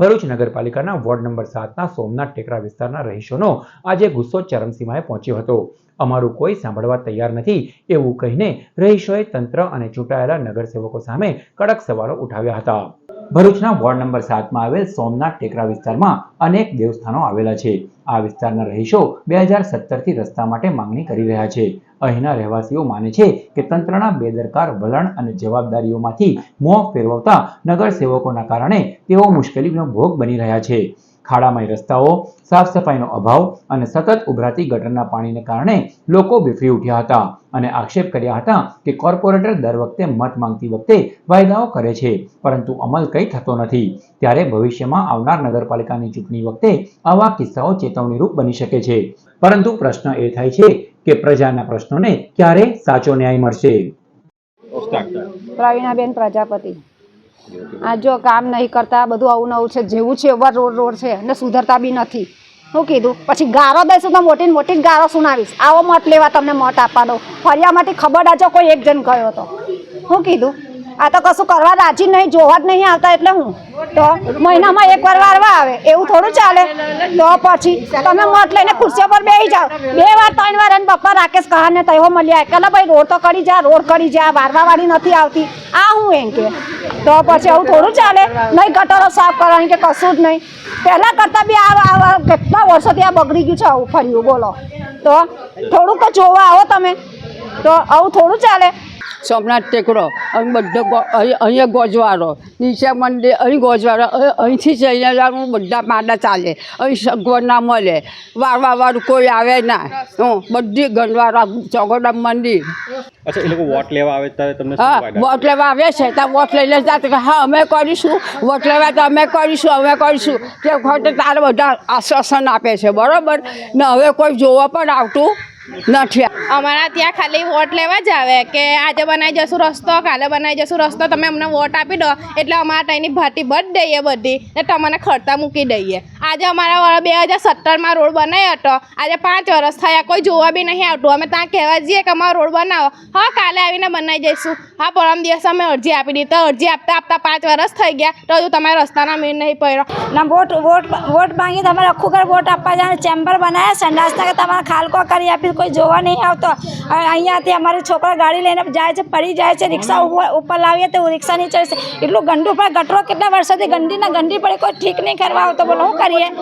ભરૂચ નગરપાલિકાના ward number સાતના સોમનાથ ટેકરા વિસ્તારના રહીશોનો આજે ગુસ્સો ચરમસીમાએ પહોંચ્યો હતો. અમારું કોઈ સાંભળવા તૈયાર નથી એવું કહીને રહીશોએ તંત્ર અને ચૂંટાયેલા નગરસેવકો સામે કડક સવાલો ઉઠાવ્યા હતા. ભરૂચના વોર્ડ નંબર સાતમાં આવેલ સોમનાથ ટેકરા વિસ્તારમાં અનેક દેવસ્થાનો આવેલા છે. આ વિસ્તારના રહીશો બે હજાર સત્તરથી રસ્તા માટે માંગણી કરી રહ્યા છે. અહીંના રહેવાસીઓ માને છે કે તંત્રના બેદરકાર વલણ અને જવાબદારીઓમાંથી મોં ફેરવતા નગરસેવકોના કારણે તેઓ મુશ્કેલીનો ભોગ બની રહ્યા છે. ખાડામય રસ્તાઓ સાફ સફાઈનો અભાવ અને સતત ઉભરાતી ગટરના પાણીને કારણે લોકો બીફરી ઉઠ્યા હતા અને આક્ષેપ કર્યા હતા કે કોર્પોરેટર દર વખતે મત માંગતી વખતે વાયદાઓ કરે છે, પરંતુ અમલ કંઈ થતો નથી. ત્યારે ભવિષ્યમાં આવનાર નગરપાલિકાની ચૂંટણી વખતે આવા કિસ્સાઓ ચેતવણીરૂપ બની શકે છે. પરંતુ પ્રશ્ન એ થાય છે કે પ્રજાના પ્રશ્નોને ક્યારે સાચો ન્યાય મળશે? પ્રવીણાબેન પ્રજાપતિ. આ જો કામ નહીં કરતા, બધું આવું નવું છે, જેવું છે, એવા રોડ રોડ છે, અને સુધરતા બી નથી. શું કીધું, પછી ગારો દઈશ તો મોટી મોટી ગારો સુનાવીશ. આવો મત લેવા તમને મત આપવા દો ફરિયામાંથી ખબર આજો કોઈ એક જણ ગયો હતો શું કીધું આ તો કશું કરવા રાજી નહીં, જોવા જ નહીં આવતા એટલે હું. તો મહિનામાં એકવાર વારવા આવે, એવું થોડું ચાલે. તો પછી તમે મત લઈને ખુરશીઓ પર બેસી જાઓ. બે વાર, ત્રણ વાર અને પપ્પા રાકેશ કહાને તયો મળ્યા. કે ભાઈ રોડ તો કરી જા, રોડ કરી જા વારવા વાળી નથી આવતી. આ હું એમ કે. તો પછી આવું થોડું ચાલે. નહીં ગટરો સાફ કરવાની કે કશું જ નહીં. પહેલાં કરતાં બી આ કેટલા વર્ષોથી આ બગડી ગયું છે આવું ફર્યું, બોલો. તો થોડુંક જોવા આવો તમે. તો આવું થોડું ચાલે. સોમનાથ ટેકરો અહીં બધો અહીંયા ગોજવારો નીચે મંદિર અહીં ગોજવારો અહીં- અહીંથી જ અહીંયા જવાનું બધા પાડા ચાલે. અહીં સગવડ ના મળે. વારવા વાળું કોઈ આવે ના. હું બધી ગણવારા ચોગોડા મંદિર. અચ્છા એ લોકો વોટ લેવા આવે ત્યારે તમને હા વોટ લેવા આવે છે ત્યાં વોટ લઈને જાતે કે હા અમે કરીશું. વોટ લેવા તો અમે કરીશું અમે કરીશું. તે ખોટે તારે બધા આશ્વાસન આપે છે બરાબર? ને હવે કોઈ જોવા પણ આવતું નથી અમારા ત્યાં ખાલી વોટ લેવા જ આવે કે આજે બનાવી જશું રસ્તો, કાલે બનાવી જશું રસ્તો, તમે અમને વોટ આપી દો. એટલે અમારા ત્યાંની ભાટી બધ દઈએ બધી. ને તમને ખર્ચા મૂકી દઈએ. આજે અમારા બે હજાર સત્તરમાં રોડ બનાવ્યો હતો. આજે પાંચ વર્ષ થયા, કોઈ જોવા બી નહીં આવતું. અમે ત્યાં કહેવા જઈએ કે અમારો રોડ બનાવો. હા, કાલે આવીને બનાવી જઈશું હા, પરમ દિવસે અમે અરજી આપી દીધી. તો અરજી આપતા આપતા પાંચ વર્ષ થઈ ગયા. તો હજુ તમારે રસ્તાના મીન નહીં પડ્યો. ના, વોટ વોટ વોટ માંગી તમારે આખું ઘર વોટ આપવા જાય ચેમ્બર બનાવ્યા સંડાસના કે તમારે ખાલકો કરી આપી કોઈ જોવા નહીં આવતો. અહીંયાથી અમારે છોકરા ગાડી લઈને જાય છે, પડી જાય છે, રિક્ષા ઉપર લાવીએ તો રિક્ષા નહીં ચડશે એટલું ગંદુ, પણ ગટરો કેટલા વર્ષોથી ગંડીના ગંદી પડે, કોઈ ઠીક નહીં કરવા આવતો. બોલો, હું કરીએ? día.